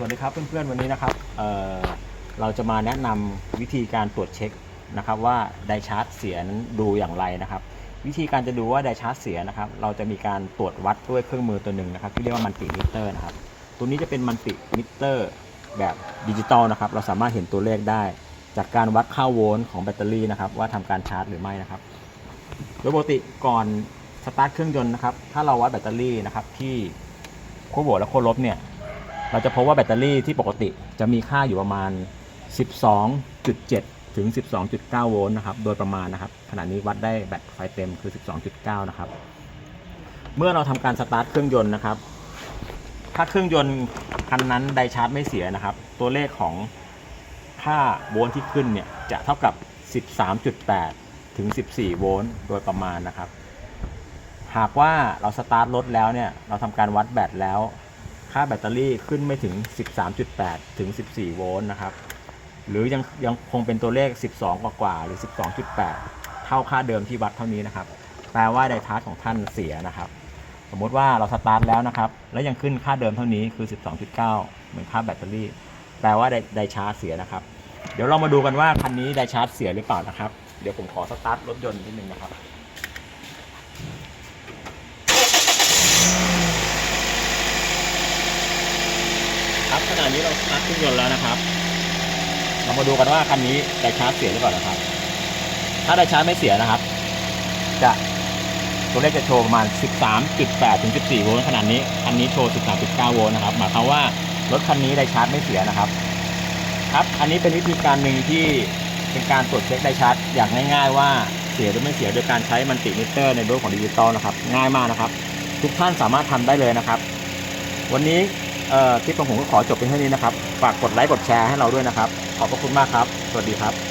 สวัสดีครับเพื่อนๆวันนี้นะครับเเราจะมาแนะนำวิธีการตรวจเช็คนะครับว่าไดชาร์จเสียนั้นดูอย่างไรนะครับ วิธีการจะดูว่าไดชาร์จเสียนะครับ เราจะมีการตรวจวัดด้วยเครื่องมือตัวหนึ่งนะครับที่เรียกว่ามันติมิเตอร์นะครับ ตัวนี้จะเป็นมันติมิเตอร์แบบดิจิตอลนะครับ เราสามารถเห็นตัวเลขได้ จากการวัดค่าโวลต์ของแบตเตอรี่นะครับ ว่าทำการชาร์จหรือไม่นะครับ โดยปกติก่อนสตาร์ทเครื่องยนต์นะครับถ้าเราวัดแบตเตอรี่นะครับที่ขั้วบวกและขั้วลบเนี่ย เราจะพบว่าแบตเตอรี่ที่ปกติจะมีค่าอยู่ประมาณ 12.7 ถึง 12.9 โวลต์นะครับ โดยประมาณนะครับ ขณะนี้วัดได้แบตไฟเต็มคือ 12.9 นะครับ เมื่อเราทำการสตาร์ทเครื่องยนต์นะครับ ถ้าเครื่องยนต์คันนั้นไดชาร์จไม่เสียนะครับ ตัวเลขของค่าโวลต์ที่ขึ้นเนี่ยจะเท่ากับ 13.8 ถึง 14 โวลต์โดยประมาณนะครับ หากว่าเราสตาร์ทรถแล้วเนี่ย เราทำการวัดแบตแล้ว ค่าแบตเตอรี่ขึ้นไม่ถึง 13.8 ถึง 14 โวลต์นะครับ หรือยังยังคงเป็นตัวเลข 12 กว่ากว่าๆหรือ 12.8 เท่าค่าเดิมที่วัดเท่านี้นะครับ แปลว่าไดชาร์จของท่านเสียนะครับ สมมติว่าเราสตาร์ทแล้วนะครับ แล้วยังขึ้นค่าเดิมเท่านี้คือ 12.9 เหมือนค่าแบตเตอรี่ แปลว่าไดไดชาร์จเสียนะครับ เดี๋ยวเรามาดูกันว่าคันนี้ไดชาร์จเสียหรือเปล่านะครับ เดี๋ยวผมขอสตาร์ทรถยนต์นิดนึงนะครับ ครับขณะนี้เราสตาร์ทเครื่องยนต์แล้วนะครับ เรามาดูกันว่าคันนี้ได้ชาร์จเสียหรือเปล่านะครับ ถ้าได้ชาร์จไม่เสียนะครับ จะตัวเลขจะโชว์ประมาณ 13.8 ถึง 14 โวลต์ขนาดนี้ คันนี้โชว์ 13.9 โวลต์นะครับ หมายความว่ารถคันนี้ได้ชาร์จไม่เสียนะครับ ครับ อันนี้เป็นวิธีการหนึ่งที่เป็นการตรวจเช็คได้ชาร์จอย่างง่าย ๆ ว่าเสียหรือไม่เสียโดยการใช้มันติมิเตอร์ในรูปของดิจิตอลนะครับ ง่ายมากนะครับ ทุกท่านสามารถทำได้เลยนะครับ วันนี้ เอ่อคลิปของผมก็ขอจบเพียงเท่านี้นะครับ ฝากกดไลค์กดแชร์ให้เราด้วยนะครับ ขอบพระคุณมากครับ สวัสดีครับ